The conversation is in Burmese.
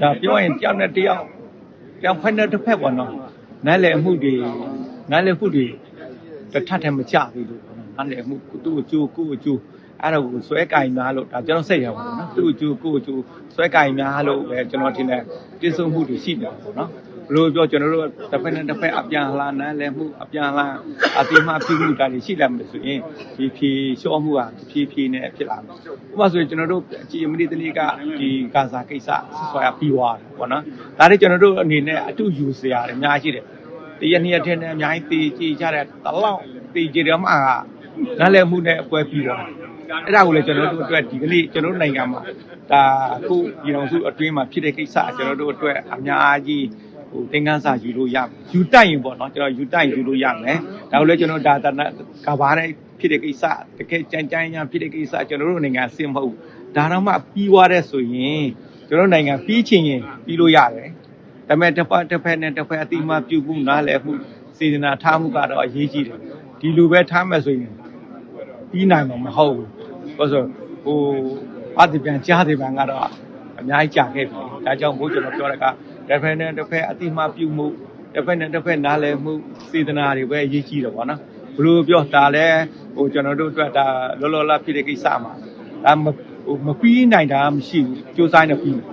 ဒါပြောရင်တယောက်နဲ့တယောက်တယောက်ဖက်နဲ့တစ်ဖက်ပေါ့နော်နားလည်မှုတွေနားလည်မှုတွေတစ်ထပ်တည်းမကြဘူးလို့ပေါ့နော်နားလည်မှုသူ့အကျိုးကိုယ့်အကျိုးအဲ့ဒါကိုဆွဲကင်များလို့ဒါကျွန်တော်စိတ်ရပါဘူးနော်သူ့အကျိုးကိုယ့်အကျိုးဆွဲကင်များလို့ပဲကျွန်တော်ထင်တယ်ပြည့်စုံမှုတွေရှိတယ်ပေါ့နော် ဘလို့ပြောကျွန်တော်တို့တစ်ဖက်နဲ့တစ်ဖက်အပြန်အလှန်နားလည်မှုအပြန်အလှန်အတိမပြုမှုတာတွေရှိလာမယ်ဆိုရင်ဒီဖြေလျှော့မှုဟာဖြေဖြေနဲ့ဖြစ်လာမယ်ဥပမာဆိုရင်ကျွန်တော်တို့အကြည်အမတိတလေးကဒီကာစာကိစ္စဆွဲပြီးသွားတယ်ပေါ့နော်ဒါတွေကျွန်တော်တို့အနေနဲ့အတူယူစရာတွေအများကြီးတယ်တရနေ့အထက်နဲ့အများကြီးတေးကြည့်ကြတဲ့တလောက်တေးကြတယ်မှကနားလည်မှုနဲ့အပွဲပြီးသွားအဲ့ဒါကိုလည်းကျွန်တော်တို့အတွက်ဒီကနေ့ကျွန်တော်တို့နိုင်ငံမှာဒါအခုပြည်တော်စုအတွင်းမှာဖြစ်တဲ့ကိစ္စကျွန်တော်တို့အတွက်အများကြီး ဟိုသင်္ကန်းစာယူလို့ရမယ်ယူတိုက်ရင်ပေါ့နော်ကျွန်တော်ယူတိုက်ယူလို့ရမယ်ဒါကိုလည်းကျွန်တော်ဒါတနကဘာတဲ့ဖြစ်တဲ့ကိစ္စတကယ်ကြမ်းကြမ်းညာဖြစ်တဲ့ကိစ္စကျွန်တော်တို့နိုင်ငံအဆင်မဟုတ်ဒါတော့မှပြီးသွားတဲ့ဆိုရင်ကျွန်တော်နိုင်ငံပြီးချင်ရင်ပြီးလို့ရတယ်ဒါပေမဲ့တစ်ဖက်တစ်ဖက်နဲ့တစ်ဖက်အတိအမပြုမှုနားလည်မှုစေတနာထားမှုကတော့အရေးကြီးတယ်ဒီလိုပဲထားမှဆိုရင်ပြီးနိုင်မှာမဟုတ်ဘူးဘာလို့ဆိုဟိုအတိပြန်ကြားတယ်ပြန်ကတော့အများကြီးကြာခဲ့ပြီဒါကြောင့်မို့ကျွန်တော်ပြောတဲ့က တစ်ဖက်နဲ့တစ်ဖက်အတိအမပြုမှုတစ်ဖက်နဲ့တစ်ဖက်နားလည်မှုစေတနာတွေပဲအရေးကြီးတယ်ပေါ့နော်ဘလို့ပြောဒါလဲဟိုကျွန်တော်တို့အတွက်ဒါလောလောလတ်ဖြစ်တဲ့ကိစ္စမှာဒါမဟိုမပြီးနိုင်တာမရှိဘူးစူးစမ်းနေပြီးမယ်